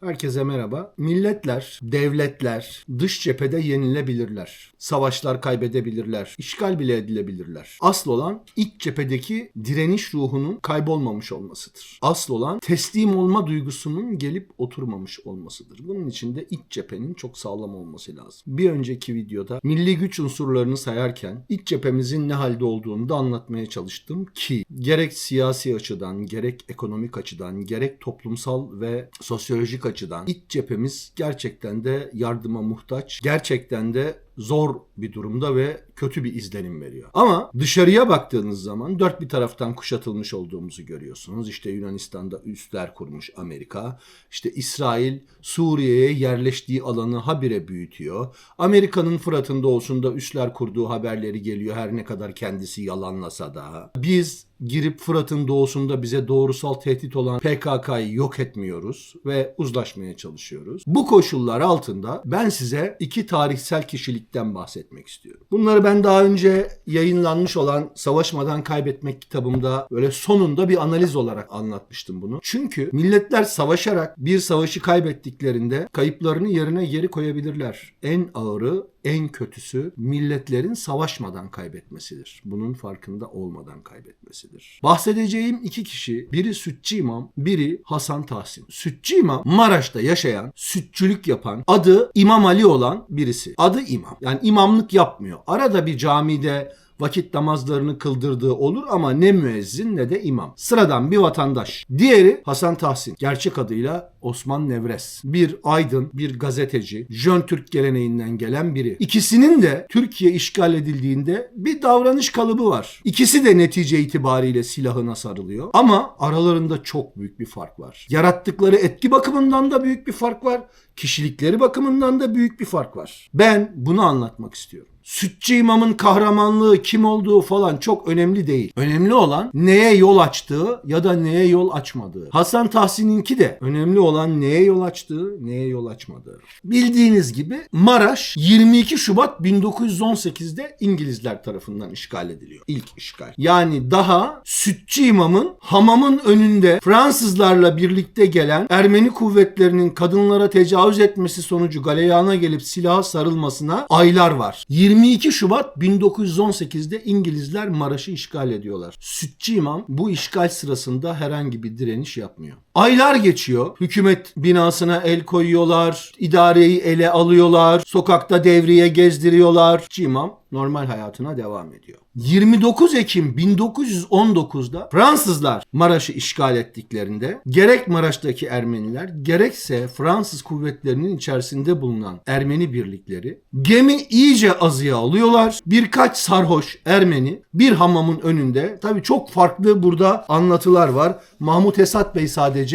Herkese merhaba. Milletler, devletler dış cephede yenilebilirler. Savaşlar kaybedebilirler. işgal bile edilebilirler. Asıl olan iç cephedeki direniş ruhunun kaybolmamış olmasıdır. Asıl olan teslim olma duygusunun gelip oturmamış olmasıdır. Bunun için de iç cephenin çok sağlam olması lazım. Bir önceki videoda milli güç unsurlarını sayarken iç cephemizin ne halde olduğunu da anlatmaya çalıştım ki gerek siyasi açıdan, gerek ekonomik açıdan, gerek toplumsal ve sosyolojik açıdan iç cephemiz gerçekten de yardıma muhtaç. Gerçekten de zor bir durumda ve kötü bir izlenim veriyor. Ama dışarıya baktığınız zaman dört bir taraftan kuşatılmış olduğumuzu görüyorsunuz. İşte Yunanistan'da üsler kurmuş Amerika. İşte İsrail Suriye'ye yerleştiği alanı habire büyütüyor. Amerika'nın Fırat'ın doğusunda üsler kurduğu haberleri geliyor her ne kadar kendisi yalanlasa da. Biz girip Fırat'ın doğusunda bize doğrusal tehdit olan PKK'yı yok etmiyoruz ve uzlaşmaya çalışıyoruz. Bu koşullar altında ben size iki tarihsel kişilikten bahsetmek istiyorum. Bunları ben daha önce yayınlanmış olan Savaşmadan Kaybetmek kitabımda böyle sonunda bir analiz olarak anlatmıştım bunu. Çünkü milletler savaşarak bir savaşı kaybettiklerinde kayıplarını yerine geri koyabilirler. En ağırı en kötüsü milletlerin savaşmadan kaybetmesidir. Bunun farkında olmadan kaybetmesidir. Bahsedeceğim iki kişi biri Sütçü İmam, biri Hasan Tahsin. Sütçü İmam Maraş'ta yaşayan, sütçülük yapan, adı İmam Ali olan birisi. Adı İmam. Yani imamlık yapmıyor. Arada bir camide vakit namazlarını kıldırdığı olur ama ne müezzin ne de imam. Sıradan bir vatandaş. Diğeri Hasan Tahsin. Gerçek adıyla Osman Nevres. Bir aydın, bir gazeteci, Jön Türk geleneğinden gelen biri. İkisinin de Türkiye işgal edildiğinde bir davranış kalıbı var. İkisi de netice itibariyle silahına sarılıyor. Ama aralarında çok büyük bir fark var. Yarattıkları etki bakımından da büyük bir fark var. Kişilikleri bakımından da büyük bir fark var. Ben bunu anlatmak istiyorum. Sütçü imamın kahramanlığı kim olduğu falan çok önemli değil. Önemli olan neye yol açtığı ya da neye yol açmadığı. Hasan Tahsin'inki de önemli olan neye yol açtığı, neye yol açmadığı. Bildiğiniz gibi Maraş 22 Şubat 1918'de İngilizler tarafından işgal ediliyor. İlk işgal. Yani daha Sütçü imamın hamamın önünde Fransızlarla birlikte gelen Ermeni kuvvetlerinin kadınlara tecavüz etmesi sonucu galeyana gelip silaha sarılmasına aylar var. 22 Şubat 1918'de İngilizler Maraş'ı işgal ediyorlar. Sütçü imam bu işgal sırasında herhangi bir direniş yapmıyor. Aylar geçiyor. Hükümet binasına el koyuyorlar. idareyi ele alıyorlar. Sokakta devriye gezdiriyorlar. Sütçü imam normal hayatına devam ediyor. 29 Ekim 1919'da Fransızlar Maraş'ı işgal ettiklerinde gerek Maraş'taki Ermeniler gerekse Fransız kuvvetlerinin içerisinde bulunan Ermeni birlikleri gemi iyice azıya alıyorlar. Birkaç sarhoş Ermeni bir hamamın önünde tabii çok farklı burada anlatılar var. Mahmut Esat Bey sadece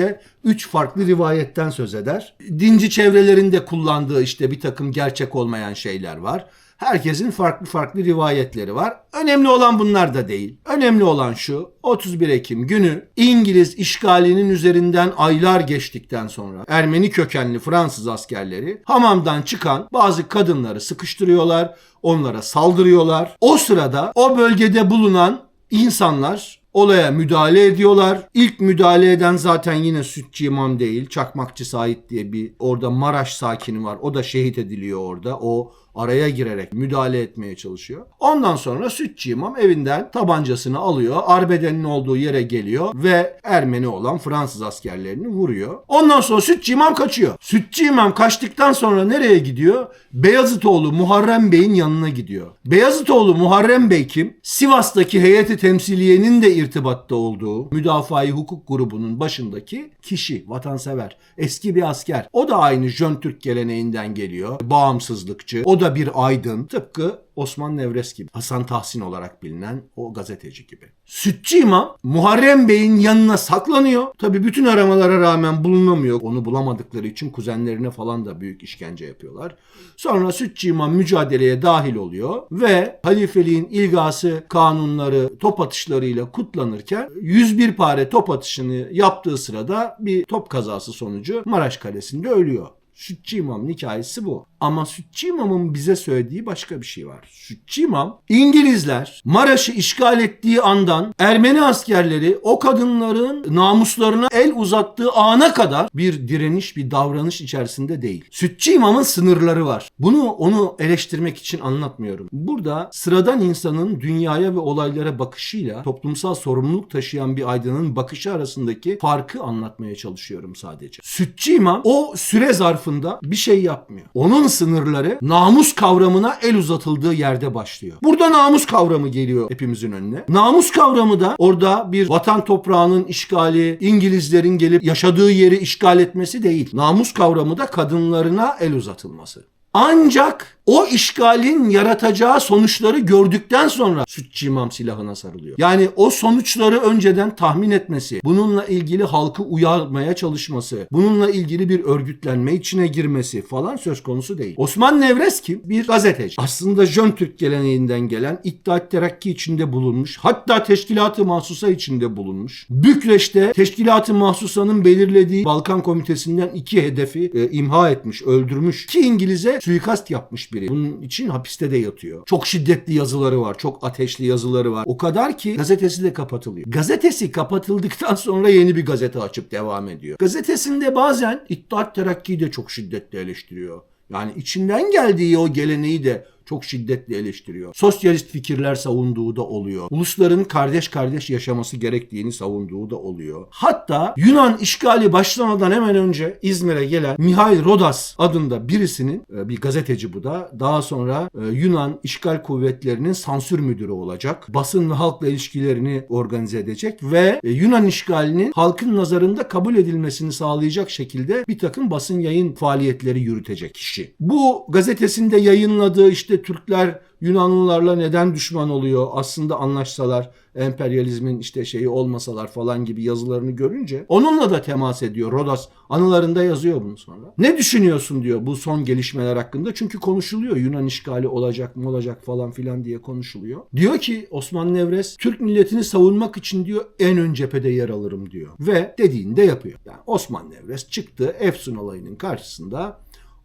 3 farklı rivayetten söz eder. Dinci çevrelerinde kullandığı işte bir takım gerçek olmayan şeyler var. Herkesin farklı farklı rivayetleri var. Önemli olan bunlar da değil. Önemli olan şu 31 Ekim günü İngiliz işgalinin üzerinden aylar geçtikten sonra Ermeni kökenli Fransız askerleri hamamdan çıkan bazı kadınları sıkıştırıyorlar, onlara saldırıyorlar. O sırada o bölgede bulunan insanlar olaya müdahale ediyorlar. İlk müdahale eden zaten yine Sütçü İmam değil. Çakmakçı Sait diye bir orada Maraş sakini var. O da şehit ediliyor orada. O araya girerek müdahale etmeye çalışıyor. Ondan sonra Sütçü İmam evinden tabancasını alıyor. Arbedenin olduğu yere geliyor ve Ermeni olan Fransız askerlerini vuruyor. Ondan sonra Sütçü İmam kaçıyor. Sütçü İmam kaçtıktan sonra nereye gidiyor? Beyazıtoğlu Muharrem Bey'in yanına gidiyor. Beyazıtoğlu Muharrem Bey kim? Sivas'taki heyeti temsiliyenin de irtibatta olduğu müdafaa hukuk grubunun başındaki kişi, vatansever, eski bir asker. O da aynı Jön Türk geleneğinden geliyor. Bağımsızlıkçı. O da bir aydın. Tıpkı Osman Nevres gibi. Hasan Tahsin olarak bilinen o gazeteci gibi. Sütçü İmam Muharrem Bey'in yanına saklanıyor. Tabi bütün aramalara rağmen bulunamıyor. Onu bulamadıkları için kuzenlerine falan da büyük işkence yapıyorlar. Sonra Sütçü İmam mücadeleye dahil oluyor ve halifeliğin ilgası kanunları top atışlarıyla kutlanırken 101 pare top atışını yaptığı sırada bir top kazası sonucu Maraş Kalesi'nde ölüyor. Sütçü İmam'ın hikayesi bu. Ama Sütçü İmam'ın bize söylediği başka bir şey var. Sütçü İmam İngilizler Maraş'ı işgal ettiği andan Ermeni askerleri o kadınların namuslarına el uzattığı ana kadar bir direniş, bir davranış içerisinde değil. Sütçü İmam'ın sınırları var. Bunu onu eleştirmek için anlatmıyorum. Burada sıradan insanın dünyaya ve olaylara bakışıyla toplumsal sorumluluk taşıyan bir aydının bakışı arasındaki farkı anlatmaya çalışıyorum sadece. Sütçü İmam o süre zarfında bir şey yapmıyor. Onun sınırları namus kavramına el uzatıldığı yerde başlıyor. Burada namus kavramı geliyor hepimizin önüne. Namus kavramı da orada bir vatan toprağının işgali, İngilizlerin gelip yaşadığı yeri işgal etmesi değil. Namus kavramı da kadınlarına el uzatılması. Ancak o işgalin yaratacağı sonuçları gördükten sonra sütçü imam silahına sarılıyor. Yani o sonuçları önceden tahmin etmesi, bununla ilgili halkı uyarmaya çalışması, bununla ilgili bir örgütlenme içine girmesi falan söz konusu değil. Osman Nevres kim? Bir gazeteci. Aslında Jön Türk geleneğinden gelen İttihat Terakki içinde bulunmuş, hatta Teşkilat-ı Mahsusa içinde bulunmuş. Bükreş'te Teşkilat-ı Mahsusa'nın belirlediği Balkan Komitesi'nden iki hedefi e, imha etmiş, öldürmüş. Ki İngiliz'e suikast yapmış biri. Bunun için hapiste de yatıyor. Çok şiddetli yazıları var. Çok ateşli yazıları var. O kadar ki gazetesi de kapatılıyor. Gazetesi kapatıldıktan sonra yeni bir gazete açıp devam ediyor. Gazetesinde bazen İttihat Terakki'yi de çok şiddetle eleştiriyor. Yani içinden geldiği o geleneği de çok şiddetle eleştiriyor. Sosyalist fikirler savunduğu da oluyor. Ulusların kardeş kardeş yaşaması gerektiğini savunduğu da oluyor. Hatta Yunan işgali başlamadan hemen önce İzmir'e gelen Mihail Rodas adında birisinin e, bir gazeteci bu da daha sonra e, Yunan işgal kuvvetlerinin sansür müdürü olacak. Basın ve halkla ilişkilerini organize edecek ve e, Yunan işgalinin halkın nazarında kabul edilmesini sağlayacak şekilde bir takım basın yayın faaliyetleri yürütecek kişi. Bu gazetesinde yayınladığı işte Türkler Yunanlılarla neden düşman oluyor? Aslında anlaşsalar, emperyalizmin işte şeyi olmasalar falan gibi yazılarını görünce onunla da temas ediyor. Rodas anılarında yazıyor bunu sonra. Ne düşünüyorsun diyor bu son gelişmeler hakkında? Çünkü konuşuluyor. Yunan işgali olacak mı olacak falan filan diye konuşuluyor. Diyor ki Osman Nevres Türk milletini savunmak için diyor en ön cephede yer alırım diyor. Ve dediğini de yapıyor. Yani Osman Nevres çıktı Efsun olayının karşısında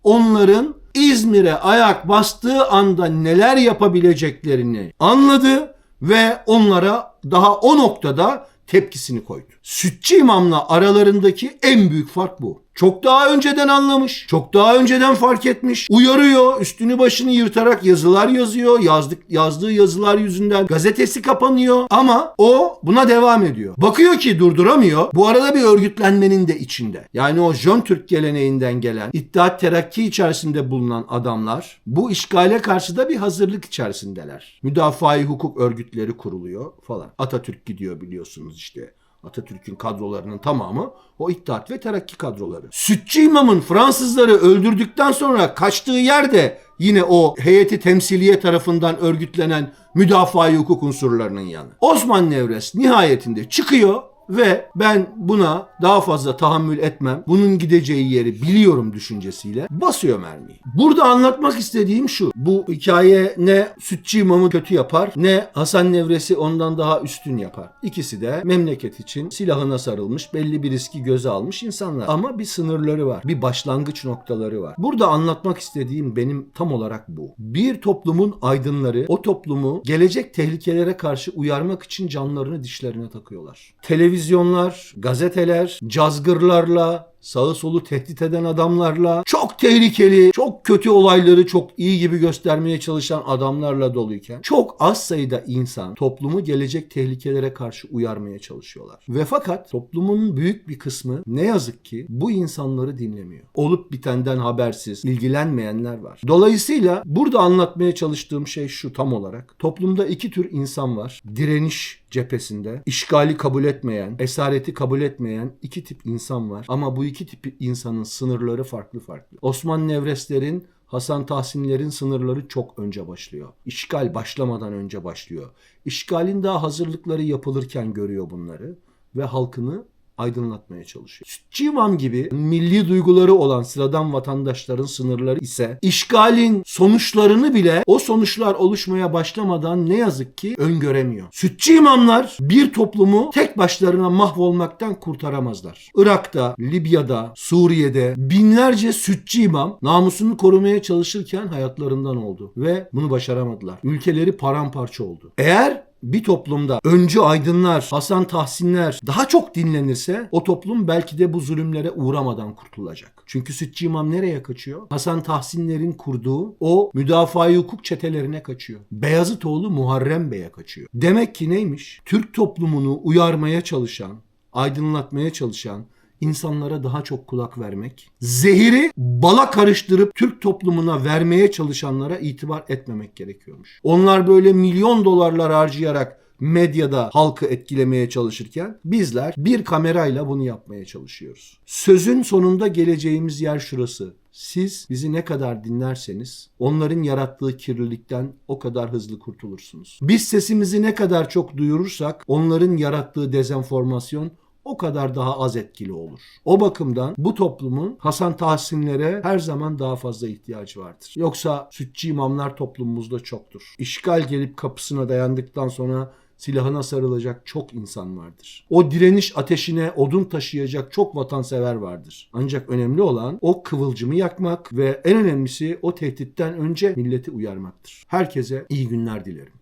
onların İzmir'e ayak bastığı anda neler yapabileceklerini anladı ve onlara daha o noktada tepkisini koydu. Sütçü imamla aralarındaki en büyük fark bu. Çok daha önceden anlamış, çok daha önceden fark etmiş, uyarıyor, üstünü başını yırtarak yazılar yazıyor, yazdık, yazdığı yazılar yüzünden gazetesi kapanıyor ama o buna devam ediyor. Bakıyor ki durduramıyor, bu arada bir örgütlenmenin de içinde. Yani o Jön Türk geleneğinden gelen, İttihat Terakki içerisinde bulunan adamlar bu işgale karşı da bir hazırlık içerisindeler. Müdafaa-i hukuk örgütleri kuruluyor falan. Atatürk gidiyor biliyorsunuz işte. Atatürk'ün kadrolarının tamamı o İttihat ve Terakki kadroları. Sütçü imamın Fransızları öldürdükten sonra kaçtığı yerde yine o heyeti temsiliye tarafından örgütlenen müdafaa hukuk unsurlarının yanı. Osman Nevres nihayetinde çıkıyor ve ben buna daha fazla tahammül etmem. Bunun gideceği yeri biliyorum düşüncesiyle basıyor mermiyi. Burada anlatmak istediğim şu. Bu hikaye ne Sütçü imamı kötü yapar ne Hasan Nevres'i ondan daha üstün yapar. İkisi de memleket için silahına sarılmış belli bir riski göze almış insanlar. Ama bir sınırları var. Bir başlangıç noktaları var. Burada anlatmak istediğim benim tam olarak bu. Bir toplumun aydınları o toplumu gelecek tehlikelere karşı uyarmak için canlarını dişlerine takıyorlar. Televizyonlar, gazeteler, cazgırlarla, sağı solu tehdit eden adamlarla, çok tehlikeli, çok kötü olayları çok iyi gibi göstermeye çalışan adamlarla doluyken çok az sayıda insan toplumu gelecek tehlikelere karşı uyarmaya çalışıyorlar. Ve fakat toplumun büyük bir kısmı ne yazık ki bu insanları dinlemiyor. Olup bitenden habersiz, ilgilenmeyenler var. Dolayısıyla burada anlatmaya çalıştığım şey şu tam olarak. Toplumda iki tür insan var. Direniş cephesinde işgali kabul etmeyen, esareti kabul etmeyen iki tip insan var. Ama bu iki tip insanın sınırları farklı farklı. Osman Nevresler'in Hasan Tahsinler'in sınırları çok önce başlıyor. İşgal başlamadan önce başlıyor. İşgalin daha hazırlıkları yapılırken görüyor bunları ve halkını aydınlatmaya çalışıyor. İmam gibi milli duyguları olan sıradan vatandaşların sınırları ise işgalin sonuçlarını bile o sonuçlar oluşmaya başlamadan ne yazık ki öngöremiyor. Sütçü imamlar bir toplumu tek başlarına mahvolmaktan kurtaramazlar. Irak'ta, Libya'da, Suriye'de binlerce sütçü imam namusunu korumaya çalışırken hayatlarından oldu ve bunu başaramadılar. Ülkeleri paramparça oldu. Eğer bir toplumda öncü aydınlar, Hasan Tahsinler daha çok dinlenirse o toplum belki de bu zulümlere uğramadan kurtulacak. Çünkü Sütçü İmam nereye kaçıyor? Hasan Tahsinlerin kurduğu o müdafaa hukuk çetelerine kaçıyor. Beyazıtoğlu Muharrem Bey'e kaçıyor. Demek ki neymiş? Türk toplumunu uyarmaya çalışan, aydınlatmaya çalışan, insanlara daha çok kulak vermek, zehiri bala karıştırıp Türk toplumuna vermeye çalışanlara itibar etmemek gerekiyormuş. Onlar böyle milyon dolarlar harcayarak medyada halkı etkilemeye çalışırken bizler bir kamerayla bunu yapmaya çalışıyoruz. Sözün sonunda geleceğimiz yer şurası. Siz bizi ne kadar dinlerseniz onların yarattığı kirlilikten o kadar hızlı kurtulursunuz. Biz sesimizi ne kadar çok duyurursak onların yarattığı dezenformasyon o kadar daha az etkili olur. O bakımdan bu toplumun Hasan Tahsinlere her zaman daha fazla ihtiyacı vardır. Yoksa sütçü imamlar toplumumuzda çoktur. İşgal gelip kapısına dayandıktan sonra silahına sarılacak çok insan vardır. O direniş ateşine odun taşıyacak çok vatansever vardır. Ancak önemli olan o kıvılcımı yakmak ve en önemlisi o tehditten önce milleti uyarmaktır. Herkese iyi günler dilerim.